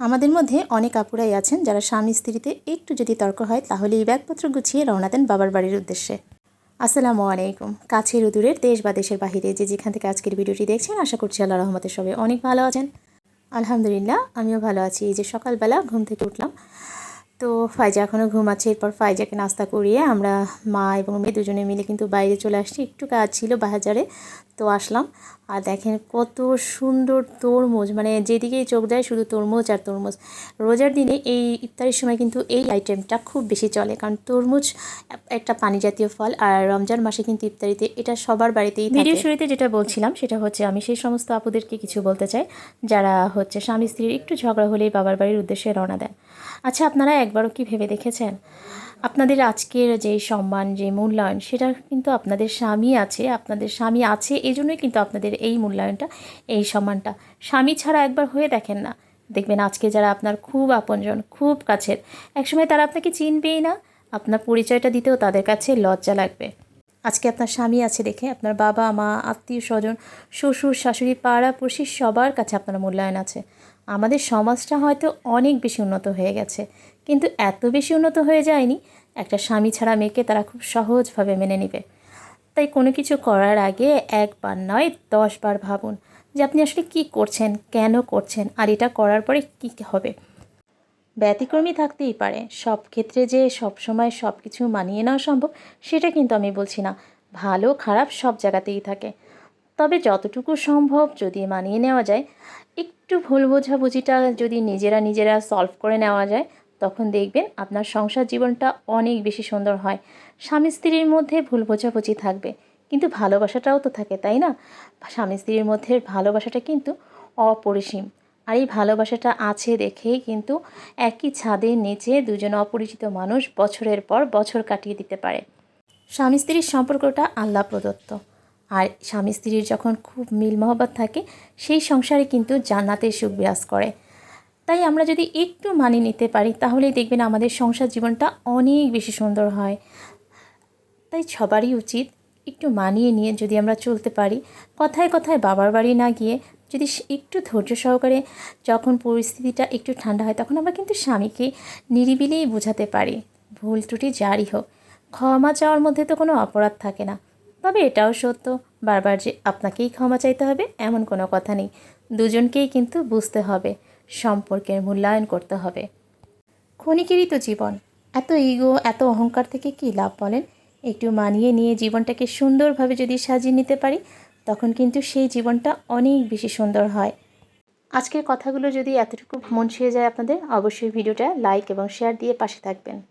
আমাদের মধ্যে অনেক আপুরাই আছেন যারা স্বামী স্ত্রীতে একটু যদি তর্ক হয়, তাহলে এই ব্যাগপত্র গুছিয়ে রওনা দেন বাবার বাড়ির উদ্দেশ্যে। আসসালামু আলাইকুম। কাছের দূরের দেশ বা দেশের বাহিরে যে যেখান থেকে আজকের ভিডিওটি দেখছেন, আশা করছি আল্লাহ রহমতের সবাই অনেক ভালো আছেন। আলহামদুলিল্লাহ, আমিও ভালো আছি। এই যে সকালবেলা ঘুম থেকে উঠলাম। তো ফাইজা এখনও ঘুমাচ্ছে, এরপর ফাইজাকে নাস্তা করিয়ে আমরা মা এবং মেয়ে দুজনে মিলে কিন্তু বাইরে চলে আসছি। একটু কাজ ছিল বাজারে তো আসলাম। আর দেখেন কত সুন্দর তরমুজ মানে যেদিকেই চোখ দেয় শুধু তরমুজ আর তরমুজ। রোজার দিনে এই ইফতারের সময় কিন্তু এই আইটেমটা খুব বেশি চলে। কারণ তরমুজ একটা পানি জাতীয় ফল আর রমজান মাসে কিন্তু ইফতারিতে এটা সবার বাড়িতেই ভিডিও শুরুতে যেটা বলছিলাম সেটা হচ্ছে আমি সেই সমস্ত আপুদেরকে কিছু বলতে চাই। যারা হচ্ছে স্বামী স্ত্রীর একটু ঝগড়া হলেই বাবার বাড়ির উদ্দেশ্যে রওনা দেন। আচ্ছা আপনারা একবারও কি ভেবে দেখেছেন? আপনাদের আজকের যে সম্মান, যে মূল্যায়ন, সেটা কিন্তু আপনাদের স্বামী আছে, আপনাদের স্বামী আছে এই জন্যই কিন্তু আপনাদের এই মূল্যায়নটা, এই সম্মানটা। স্বামী ছাড়া একবার হয়ে দেখেন না। দেখবেন আজকে যারা আপনার খুব আপনজন, খুব কাছের, একসময় তারা আপনাকে চিনবেই না। আপনার পরিচয়টা দিতেও তাদের কাছে লজ্জা লাগবে। আজকে আপনার স্বামী আছে দেখে আপনার বাবা, মা, আত্মীয় স্বজন, শ্বশুর, শাশুড়ি, পাড়া পড়শি সবার কাছে আপনার মূল্যায়ন আছে। আমাদের সমাজটা হয়তো অনেক বেশি উন্নত হয়ে গেছে। কিন্তু এত বেশি উন্নত হয়ে যায়নি, একটা স্বামী ছাড়া মেয়েকে তারা খুব সহজভাবে মেনে নেবে। তাই কোনো কিছু করার আগে একবার নয়, দশবার ভাবুন যে আপনি আসলে কি করছেন, কেন করছেন, আর এটা করার পরে কী হবে। ব্যতিক্রমী থাকতেই পারে। সব ক্ষেত্রে যে সব সময় সব কিছু মানিয়ে নেওয়া সম্ভব, সেটা কিন্তু আমি বলছি না। ভালো, খারাপ সব জায়গাতেই থাকে। তবে যতটুকু সম্ভব যদি মানিয়ে নেওয়া যায়, একটু ভুল বোঝাবুঝিটা যদি নিজেরা নিজেরা সলভ করে নেওয়া যায় তখন দেখবেন আপনার সংসার জীবনটা অনেক বেশি সুন্দর হয়। স্বামী স্ত্রীর মধ্যে ভুল বোঝাবুঝি থাকবে, কিন্তু ভালোবাসাটাও তো থাকে, তাই না? স্বামী স্ত্রীর মধ্যে ভালোবাসাটা কিন্তু অপরিসীম। আর এই ভালোবাসাটা আছে দেখেই কিন্তু একই ছাদের নিচে দুজন অপরিচিত মানুষ বছরের পর বছর কাটিয়ে দিতে পারে। স্বামী স্ত্রীর সম্পর্কটা আল্লাহ প্রদত্ত। আর স্বামী স্ত্রীর যখন খুব মিল মহব্বত থাকে, সেই সংসারে কিন্তু জান্নাতের সুখ বিরাজ করে। তাই আমরা যদি একটু মানিয়ে নিতে পারি, তাহলেই দেখবেন আমাদের সংসার জীবনটা অনেক বেশি সুন্দর হয়। তাই সবারই উচিত একটু মানিয়ে নিয়ে যদি আমরা চলতে পারি, কথায় কথায় বাবার বাড়ি না গিয়ে যদি একটু ধৈর্য সহকারে যখন পরিস্থিতিটা একটু ঠান্ডা হয়, তখন আমরা কিন্তু স্বামীকে নিরিবিলিই বোঝাতে পারি। ভুল ত্রুটি জারি হোক, ক্ষমা চাওয়ার মধ্যে তো কোনো অপরাধ থাকে না। তবে এটাও সত্য, বারবার যে আপনাকেই ক্ষমা চাইতে হবে এমন কোনো কথা নেই। দুজনকেই কিন্তু বুঝতে হবে। সম্পর্কের মূল্যায়ন করতে হবে। ক্ষণিকেরই তো জীবন। এত ইগো, এত অহংকার থেকে কি লাভ বলেন? একটু মানিয়ে নিয়ে জীবনটাকে সুন্দরভাবে যদি সাজিয়ে নিতে পারি, তখন কিন্তু সেই জীবনটা অনেক বেশি সুন্দর হয়। আজকের কথাগুলো যদি এতটুকু মন ছুঁয়ে যায় আপনাদের, অবশ্যই ভিডিওটা লাইক এবং শেয়ার দিয়ে পাশে থাকবেন।